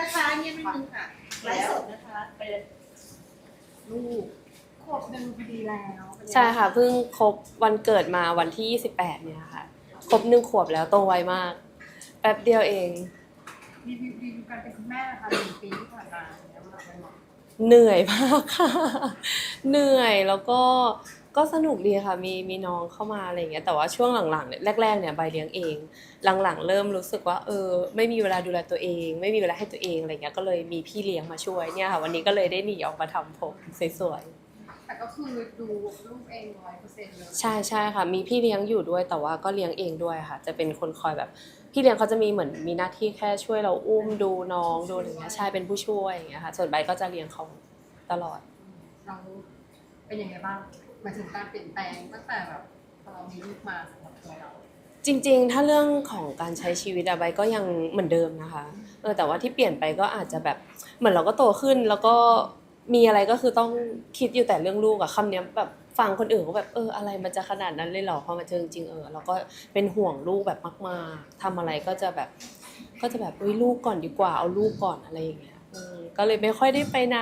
นะคะเงียบนิดนึงค่ะไลฟ์สดนะคะเป็นลูกขวบหนึ่งพอดีแล้วเป็นไงใช่ค่ะเพิ่งครบวันเกิดมาวันที่ 28 เนี่ยค่ะครบหนึ่งขวบแล้วโตไวมาก แป๊บเดียวเองรีวิวรีวิวการเป็นคุณแม่ค่ะหนึ่งปีที่ผ่านมาเนี่ยมันเป็นไงเหนื่อยมากค่ะ เหนื่อยแล้วก็ ก็สนุกดีค่ะมีมีน้องเข้ามาอะไรอย่างเงี้ยแต่ว่าช่วงหลังๆเนี่ยแรกๆเนี่ยใบเลี้ยงเอง หลังๆ เริ่มรู้สึกว่าเออไม่มีเวลาดูแลตัวเอง ไม่มีเวลาให้ตัวเองอะไรเงี้ยก็เลยมีพี่เลี้ยงมาช่วยเนี่ยค่ะวันนี้ก็เลยได้หนีออกมาทำผมสวยๆแต่ก็คือดูลูกเองร้อยเปอร์เซ็นต์เลยใช่ใช่ค่ะ มีพี่เลี้ยงอยู่ด้วยแต่ว่าก็เลี้ยงเองด้วยค่ะ จะเป็นคนคอยแบบพี่เลี้ยงเขาจะมีเหมือนมีหน้าที่แค่ช่วยเราอุ้มดูน้องดูอะไรเงี้ยใช่เป็นผู้ช่วยอย่างเงี้ยค่ะส่วนใบก็จะเลี้ยงเขาตลอดเราเป็นยังไงบ้าง หมายถึงการเปลี่ยนแปลงตั้งแต่แบบพอเรามีลูกมาสำหรับตัวเรา จริงๆ ถ้าเรื่องของการใช้ชีวิตอะใบก็ยังเหมือนเดิมนะคะเออแต่ว่าที่เปลี่ยนไปก็อาจจะแบบเหมือนเราก็โตขึ้นแล้วก็มีอะไรก็คือต้องคิดอยู่แต่เรื่องลูกอะคำเนี้ยแบบฟังคนอื่นก็แบบเอออะไรมันจะขนาดนั้นเลยเหรอพอมาเจอจริงๆเออเราก็เป็นห่วงลูกแบบมากๆทำอะไรก็จะแบบ ก็จะแบบเอ้ยลูกก่อนดีกว่าเอาลูกก่อนอะไรอย่างเงี้ย ก็เลยไม่ค่อยได้ไปไหน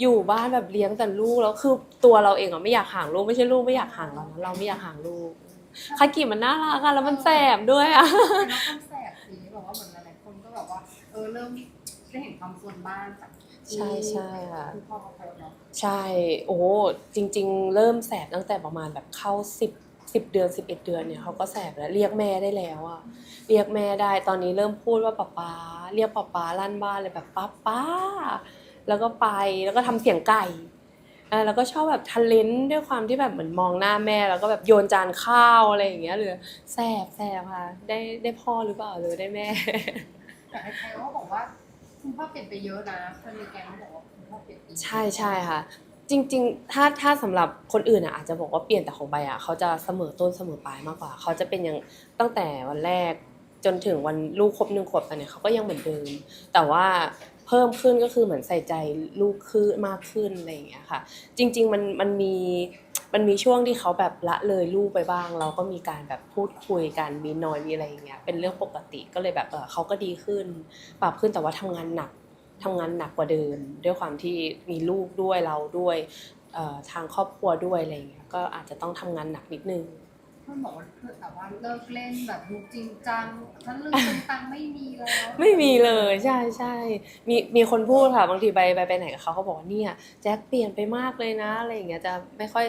อยู่บ้านแบบเลี้ยงแต่ลูกแล้วคือตัวเราเองอะไม่อยากห่างลูกไม่ใช่ลูกไม่อยากห่างเรานะเราไม่อยากห่างลูกคากิมันน่ารักอะแล้วมันแสบด้วยอะเป็นน้องคนแสบสีแบบว่าเหมือนหลายๆคนก็แบบว่าเออเริ่มได้เห็นความส่วนบ้านจากที่ใช่ใช่ค่ะคุณพ่อเขาโพสต์เนาะใช่โอ้โหจริง ๆ เริ่มแสบตั้งแต่ประมาณแบบเข้าสิบสิบเดือนสิบเอ็ดเดือนเนี่ยเขาก็แสบแล้วเรียกแม่ได้แล้วอะเรียกแม่ได้ตอนนี้เริ่มพูดว่าป๊าป๊า เรียกป๊าป๊าลั่นบ้านเลยแบบป๊าป๊าแล้วก็ไปแล้วก็ทำเสียงไก่อ่าแล้วก็ชอบแบบทันเลนด้วยความที่แบบเหมือนมองหน้าแม่ แล้วก็แบบโยนจานข้าวอะไรอย่างเงี้ยเลยแสบแสบค่ะได้ได้พ่อหรือเปล่าหรือได้แม่แต่ใครๆก็บอกว่าคุณพ่อเปลี่ยนไปเยอะนะคนในแก๊งเขาบอกว่าคุณพ่อเปลี่ยนไปเยอะใช่ใช่ค่ะ จริง ๆ ถ้าถ้าสำหรับคนอื่นอะอาจจะบอกว่าเปลี่ยนแต่ของใบอะเขาจะเสมอต้นเสมอปลายมากกว่า เขาจะเป็นอย่างตั้งแต่วันแรก จนถึงวันลูกครบหนึ่งขวบตอนเนี้ยเขาก็ยังเหมือนเดิม แต่ว่าเพิ่มขึ้นก็คือเหมือนใส่ใจลูกขึ้นมากขึ้นอะไรอย่างเงี้ยค่ะ จริง ๆ มันมันมีมันมีช่วงที่เขาแบบละเลยลูกไปบ้าง เราก็มีการแบบพูดคุยกันมีนอยมีอะไรอย่างเงี้ยเป็นเรื่องปกติก็เลยแบบเออเขาก็ดีขึ้น ปรับขึ้นแต่ว่าทำงานหนักทำงานหนักกว่าเดิมด้วยความที่มีลูกด้วยเราด้วยทางครอบครัวด้วยอะไรอย่างเงี้ยก็อาจจะต้องทำงานหนักนิดนึง พื่อนบอกว่าเพื่อนแบบว่าเลิกเล่นแบบดูจริงจังถ้าเรื่องจริงตังไม่มีแล้วไม่มีเลยใช่ใช่มีมีคนพูดค่ะบางทีไปไปไปไหนกับเขาเขาบอกว่าเนี่ยแจ็คเปลี่ยนไปมากเลยนะอะไรอย่างเงี้ยจะไม่ค่อย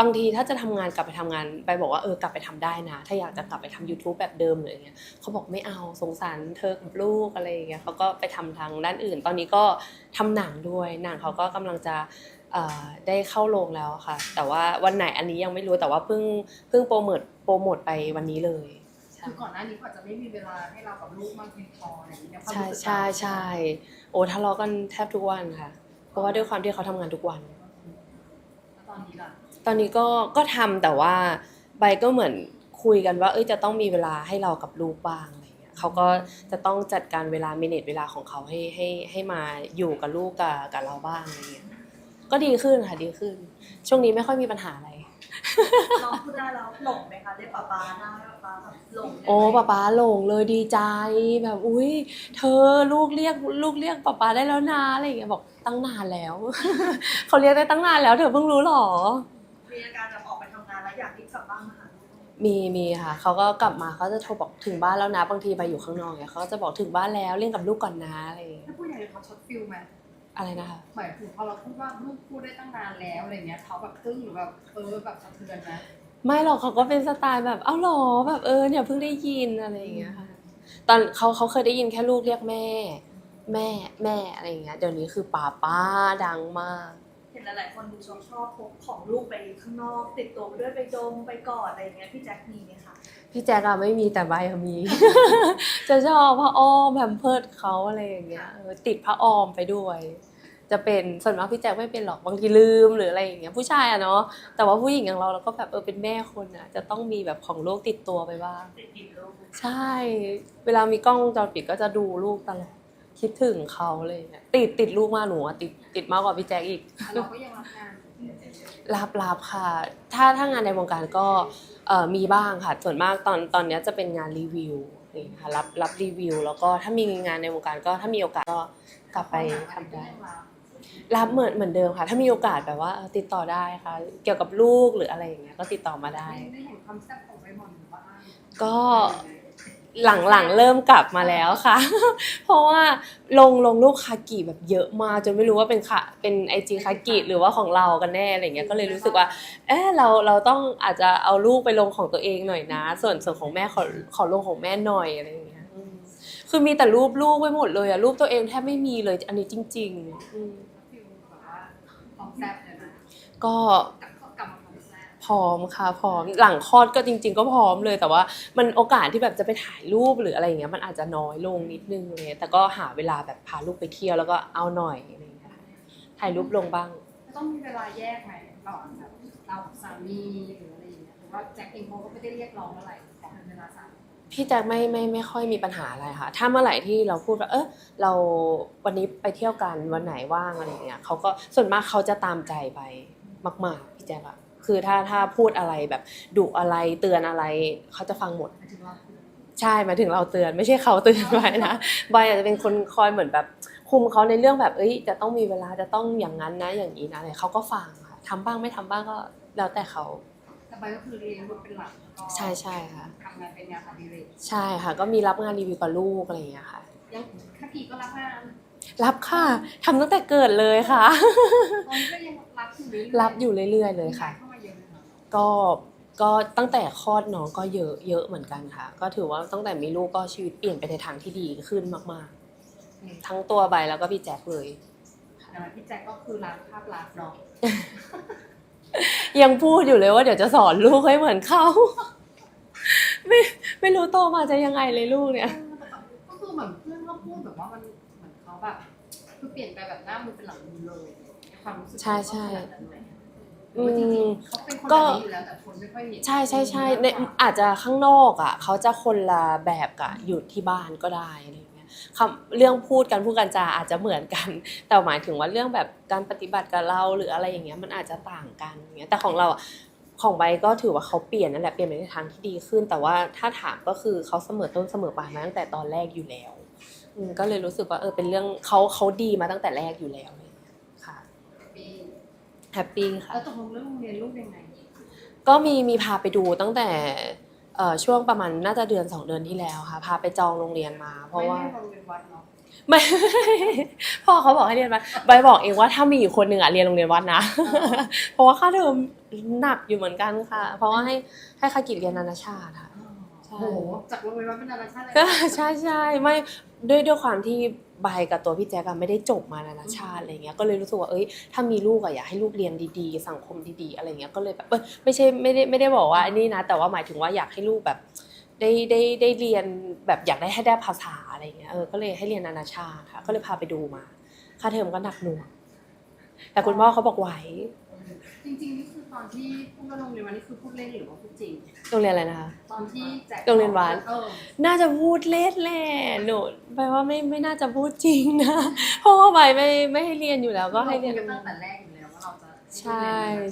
บางทีถ้าจะทำงานกลับไปทำงานไปบอกว่าเออกลับไปทำได้นะ ถ้าอยากจะกลับไปทำ YouTube แบบเดิมเลยอย่างเงี้ยเขาบอกไม่เอาสงสารเธอกับลูกอะไรอย่างเงี้ยเขาก็ไปทำทางด้านอื่น ตอนนี้ก็ทำหนังด้วยหนังเขาก็กำลังจะ ได้เข้าโรงแล้วค่ะ แต่ว่าวันไหนอันนี้ยังไม่รู้แต่ว่าเพิ่งเพิ่งโปรโมทโปรโมทไปวันนี้เลยใช่คือก่อนหน้านี้ก็อาจจะไม่มีเวลาให้เรากับลูกมากเพียงพออะไรอย่างเงี้ยความใช่รู้สึกใช่ใช่โอ้ทะเลาะกันแทบทุกวันค่ะ เพราะว่าด้วยความที่เขาทำงานทุกวันแล้วตอนนี้ล่ะตอนนี้ก็ก็ทำแต่ว่าใบก็เหมือนคุยกันว่า เอ้ยจะต้องมีเวลาให้เรากับลูกบ้างอะไรเงี้ยเขาก็จะต้องจัดการเวลาเมเนจเวลาของเขาให้ให้ให้มาอยู่กับลูกกับกับเราบ้างอะไรเงี้ย ก็ดีขึ้นค่ะดีขึ้น ช่วงนี้ไม่ค่อยมีปัญหาอะไร น้องพูดได้แล้วหลงไหมคะเรียกป๊าป๊าได้ป๊าป๊าแบบหลงได้ไหมโอ้ป๊าป๊าหลงเลยดีใจแบบอุ้ยเธอลูกเรียกลูกเรียกป๊าป๊าได้แล้วนะอะไรอย่างเงี้ยบอกตั้งนานแล้ว เขาเรียกได้ตั้งนานแล้วเธอเพิ่งรู้หรอ มีอาการแบบออกไปทำงานแล้วอยากรีบกลับบ้านมาหาลูกมีมีค่ะเขาก็กลับมาเขาจะโทรบอกถึงบ้านแล้วนะบางทีไปอยู่ข้างนอกเนี่ยเขาก็จะบอกถึงบ้านแล้วเล่นกับลูกก่อนนะอะไรอย่างเงี้ย ถ้าผู้ใหญ่เขาช็อตฟิลไหม อะไรนะคะหมายถึงพอเราพูดว่าลูกพูดได้ตั้งนานแล้วอะไรเงี้ยเขาแบบตึ้งหรือแบบเออแบบสะเทือนนะไม่หรอกเขาก็เป็นสไตล์แบบเอ้าหรอแบบเออเนี่ยเพิ่งได้ยินอะไรอย่างเงี้ยค่ะตอนเขาเขาเคยได้ยินแค่ลูกเรียกแม่ แม่แม่อะไรอย่างเงี้ยเดี๋ยวนี้คือป้าป้าดังมากเห็นหลายๆคนดูชอบชอบพกของลูกไปข้างนอก ติดตัวไปด้วยไปดมไปกอดอะไรอย่างเงี้ยพี่แจ็คมีไหมคะ พี่แจ๊กอะไม่มีแต่ใบอะมี จะชอบผ้าอ้อมแผมเพิดเขาอะไรอย่างเงี้ยเออติดผ้าอ้อมไปด้วย จะเป็นส่วนมากพี่แจ๊คไม่เป็นหรอกบางทีลืมหรืออะไรอย่างเงี้ยผู้ชายอะเนาะแต่ว่าผู้หญิงอย่างเราเราก็แบบเออเป็นแม่คนอะจะต้องมีแบบของลูกติดตัวไปบ้างติดกินลูกใช่ เวลามีกล้องวงจรปิดก็จะดูลูกตลอดคิดถึงเขาเลยเนี่ยติดติดลูกมากหนูอะติดติดมากกว่าพี่แจ๊คอีกแต่เราก็ยังรับงานรับรับค่ะ ถ้าถ้างานในวงการก็ เอ่อมีบ้างค่ะส่วนมากตอนตอนเนี้ยจะเป็นงานรีวิวนี่ค่ะรับรับรีวิว แล้วก็ถ้ามีงานในวงการก็ถ้ามีโอกาสก็กลับไปทำได้ รับเหมือนเหมือนเดิมค่ะ ถ้ามีโอกาสแบบว่าเออติดต่อได้ค่ะ เกี่ยวกับลูกหรืออะไรอย่างเงี้ยก็ติดต่อมาได้ ได้เห็นความแซ่บของใบหมอนหรือว่าก็ หลังๆเริ่มกลับมาแล้วค่ะ เพราะว่าลงลงรูปคากิแบบเยอะมากจนไม่รู้ว่าเป็นค่ะเป็นไอจีคากิหรือว่าของเรากันแน่อะไรเงี้ยก็เลยรู้สึกว่าเออเราเราต้องอาจจะเอาลูกไปลงของตัวเองหน่อยนะ ส่วนส่วนของแม่ขอขอลงของแม่หน่อยอะไรอย่างเงี้ยอืมคือมีแต่รูปลูกไปหมดเลยอะรูปตัวเองแทบไม่มีเลยอันนี้จริงๆอืมฟิลแบบว่าความแซ่บเลยนะก็ พร้อมค่ะพร้อมหลังคลอดก็จริง ๆ ก็พร้อมเลยแต่ว่ามันโอกาสที่แบบจะไปถ่ายรูปหรืออะไรอย่างเงี้ยมันอาจจะน้อยลงนิดนึงเลยแต่ก็หาเวลาแบบพาลูกไปเที่ยวแล้วก็เอาหน่อยอะไรอย่างเงี้ยถ่ายรูปลงบ้าง ต้องมีเวลาแยกไหมระหว่างแบบเรากับสามีหรืออะไรอย่างเงี้ยหรือว่าแจ็คเองเขาก็ไม่ได้เรียกร้องอะไรขอเวลาสามพี่แจ็คไม่ไม่ไม่ค่อยมีปัญหาอะไรค่ะ ถ้าเมื่อไหร่ที่เราพูดว่าเออเราวันนี้ไปเที่ยวกันวันไหนว่างอะไรอย่างเงี้ยเขาก็ส่วนมากเขาจะตามใจไปมาก ๆ พี่แจ็คอะ คือถ้าถ้าพูดอะไรแบบดุอะไรเตือนอะไรเขาจะฟังหมดหมายถึงเราคือใช่หมายถึงเราเตือนไม่ใช่เขาเตือนไว้นะบอยอาจจะเป็นคนคอยเหมือนแบบคุมเขาในเรื่องแบบเอ้ยจะต้องมีเวลาจะต้องอย่างนั้นนะอย่างนี้นะอะไรเขาก็ฟังค่ะทำบ้างไม่ทำบ้างก็แล้วแต่เขาแต่ใบก็คือเรียนรู้เป็นหลักแล้วก็ใช่ใช่ค่ะทำงานเป็นงานอดิเรกใช่ค่ะ ก็มีรับงานรีวิวกับลูกอะไรอย่างเงี้ยค่ะยังข้าพีก็รับงานรับค่ะทำตั้งแต่เกิดเลยค่ะตอนนี้ก็ยังรับอยู่เรื่อยๆรับอยู่เรื่อยๆเลยค่ะ ก็ก็ตั้งแต่คลอดน้องก็เยอะเยอะเหมือนกันค่ะ ก็ถือว่าตั้งแต่มีลูกก็ชีวิตเปลี่ยนไปในทางที่ดีขึ้นมากๆ ทั้งตัวใบแล้วก็พี่แจ็คเลย แต่ว่าพี่แจ็คก็คือรับภาพลักษณ์เนาะยังพูดอยู่เลยว่าเดี๋ยวจะสอนลูกให้เหมือนเขา ไม่ไม่รู้โตมาจะยังไงเลยลูกเนี่ย ก็คือเหมือนเพื่อนก็พูดแบบว่ามันเหมือนเขาแบบคือเปลี่ยนไปแบบหน้ามือเป็นหลังมือเลยในความรู้สึกใช่ใช่ เขาก็ขนาดนั้นเลย หรือว่าจริงๆเขาเป็นคนก็แบบนี้อยู่แล้วแต่คนไม่ค่อยเห็นใช่ใช่ใช่ในอาจจะข้างนอกอะเขาจะคนละแบบกับอยู่ที่บ้านก็ได้อะไรอย่างเงี้ยคำเรื่องพูดกันพูดกันจาอาจจะเหมือนกัน แต่หมายถึงว่าเรื่องแบบการปฏิบัติกับเราหรืออะไรอย่างเงี้ยมันอาจจะต่างกันอย่างเงี้ยแต่ของเราอะของใบก็ถือว่าเขาเปลี่ยนนั่นแหละเปลี่ยนไปในทางที่ดีขึ้น แต่ว่าถ้าถามก็คือเขาเสมอต้นเสมอปลายมาตั้งแต่ตอนแรกอยู่แล้วอืมก็เลยรู้สึกว่าเออเป็นเรื่องเขาเขาดีมาตั้งแต่แรกอยู่แล้วอะไรอย่างเลยค่ะ ปี แฮปปี้ค่ะ แล้วตกลงเรื่องโรงเรียนลูกยังไง ก็มีมีพาไปดูตั้งแต่เอ่อช่วงประมาณน่าจะเดือนสองเดือนที่แล้วค่ะ พาไปจองโรงเรียนมา เพราะว่า ไม่ได้โรงเรียนวัดเนาะไม่ พ่อเขาบอกให้เรียนวัดใบบอกเองว่าถ้ามีอีกคนหนึ่งอะเรียนโรงเรียนวัดนะ เพราะว่าค่าเทอมหนักอยู่เหมือนกันค่ะ เพราะว่าให้ให้คากิเรียนนานาชาติค่ะใช่โอ้ โหจากโรงเรียนวัดเป็นนานาชาติเลยก็ใช่ใช่ไม่ด้วยด้วยความที่ใบกับตัวพี่แจ๊กไม่ได้จบมานานาชาติอะไรเงี้ยก็เลยรู้สึกว่าเอ้ยถ้ามีลูกอะอยากให้ลูกเรียนดีๆ สังคมดีๆอะไรเงี้ยก็เลยแบบเอ้ยไม่ใช่ไม่ได้ไม่ได้บอกว่าอันนี้นะ แต่ว่าหมายถึงว่าอยากให้ลูกแบบได้ได้ได้เรียนแบบอยากได้ให้ได้ภาษาอะไรเงี้ยเออก็เลยให้เรียนนานาชาติค่ะก็เลยพาไปดูมา ค่าเทอมก็หนักหน่วงแต่คุณพ่อเขาบอกไหว จริงๆนี่คือตอนที่พูดว่าโรงเรียนวัดนี่คือพูดเล่นหรือว่าพูดจริง โรงเรียนอะไรนะคะ ตอนที่แจ็คโรงเรียนวัดเออน่าจะพูดเล่นแหละหนูแปลว่าไม่ไม่น่าจะพูดจริงนะเพราะว่าใบไม่ไม่ให้เรียนอยู่แล้วก็ให้เรียนตั้งแต่แรกอยู่แล้วว่าเราจะใช่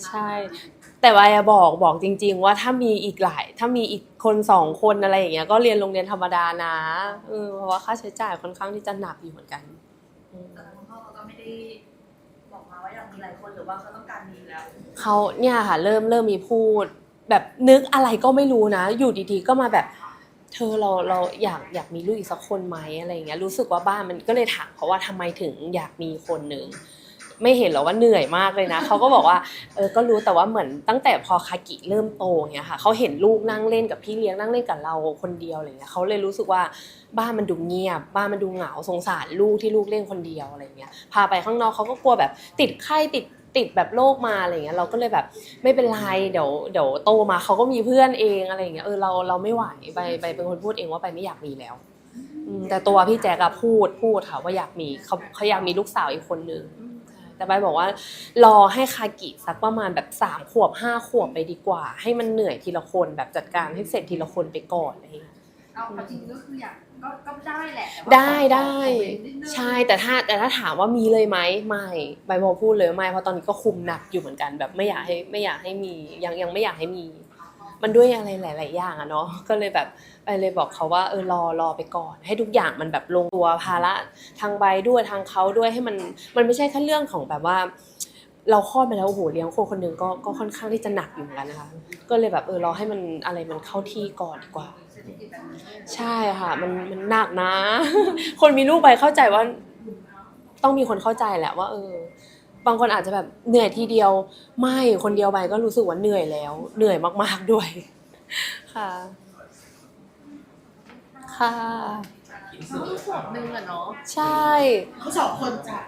ใช่ แต่ว่าอย่าบอกบอกจริง ๆ ว่าถ้ามีอีกหลาย ถ้ามีอีกคนสองคนอะไรอย่างเงี้ยก็เรียนโรงเรียนธรรมดานะเออเพราะว่าค่าใช้จ่ายค่อนข้างที่จะหนักอยู่เหมือนกัน เขาเนี่ยค่ะเริ่มเริ่มมีพูด แบบนึกอะไรก็ไม่รู้นะ อยู่ดีๆก็มาแบบ เธอเราเราอยากอยากมีลูกอีกสักคนไหมอะไรอย่างเงี้ยรู้สึกว่าบ้านมันก็เลยถามเขาว่าทำไมถึงอยากมีคนหนึ่งไม่เห็นหรอว่าเหนื่อยมากเลยนะเขาก็บอกว่าเออก็รู้แต่ว่าเหมือนตั้งแต่พอคากิเริ่มโตเงี้ยค่ะเขาเห็นลูกนั่งเล่นกับพี่เลี้ยงนั่งเล่นกับเราคนเดียวอะไรเงี้ยเขาเลยรู้สึกว่าบ้านมันดูเงียบ บ้านมันดูเหงาสงสารลูกที่ลูกเล่นคนเดียวอะไรเงี้ยพาไปข้างนอกเขาก็กลัวแบบติดไข้ติด ติดแบบโรคมาอะไรเงี้ยเราก็เลยแบบไม่เป็นไรเดี๋ยวเดี๋ยวโตมาเขาก็มีเพื่อนเองอะไรเงี้ยเออเราเราไม่ไหวไปไปเป็นคนพูดเองว่าไปไม่อยากมีแล้วแต่ตัวพี่แจ๊กอะพูดพูดค่ะว่าอยากมีเขาเขาอยากมีลูกสาวอีกคนนึงแต่ใบบอกว่ารอให้คากิสักประมาณแบบสามขวบห้าขวบไปดีกว่า ให้มันเหนื่อยทีละคนแบบจัดการให้เสร็จทีละคนไปก่อนอะไรอย่างเงี้ย เอาเอาจริงๆก็คืออยากก็ก็ได้แหละแต่ว่าได้ได้ขอเว้นนิดนึงใช่แต่ถ้าแต่ถ้าถามว่ามีเลยไหมไม่ใบบอกพูดเลยไม่เพราะตอนนี้ก็คุมหนักอยู่เหมือนกัน แบบไม่อยากให้ไม่อยากให้มียังยังไม่อยากให้มี มันด้วยอะไรหลาย ๆ อย่างอะเนาะก็เลยแบบไปเลยบอกเขาว่าเออรอรอไปก่อน ให้ทุกอย่างมันแบบลงตัวภาระทางใบด้วยทางเขาด้วยให้มันมันไม่ใช่แค่เรื่องของแบบว่า เราคลอดมาแล้วโอ้โหเลี้ยงคนคนหนึ่งก็ก็ค่อนข้างที่จะหนักอยู่เหมือนกันนะคะก็เลยแบบเออรอให้มันอะไรมันเข้าที่ก่อนดีกว่า เศรษฐกิจแบบนี้ใช่ค่ะ มันมันหนักนะ คนมีลูกไปเข้าใจว่า ต้องมีคนเข้าใจแหละว่า เออ บางคนอาจจะแบบเหนื่อยทีเดียว ไม่คนเดียวไปก็รู้สึกว่าเหนื่อยแล้ว เหนื่อยมาก ๆด้วย ค่ะ ค่ะน้องขวบหนึ่งอะเนาะ ใช่ เขาสองคนจะ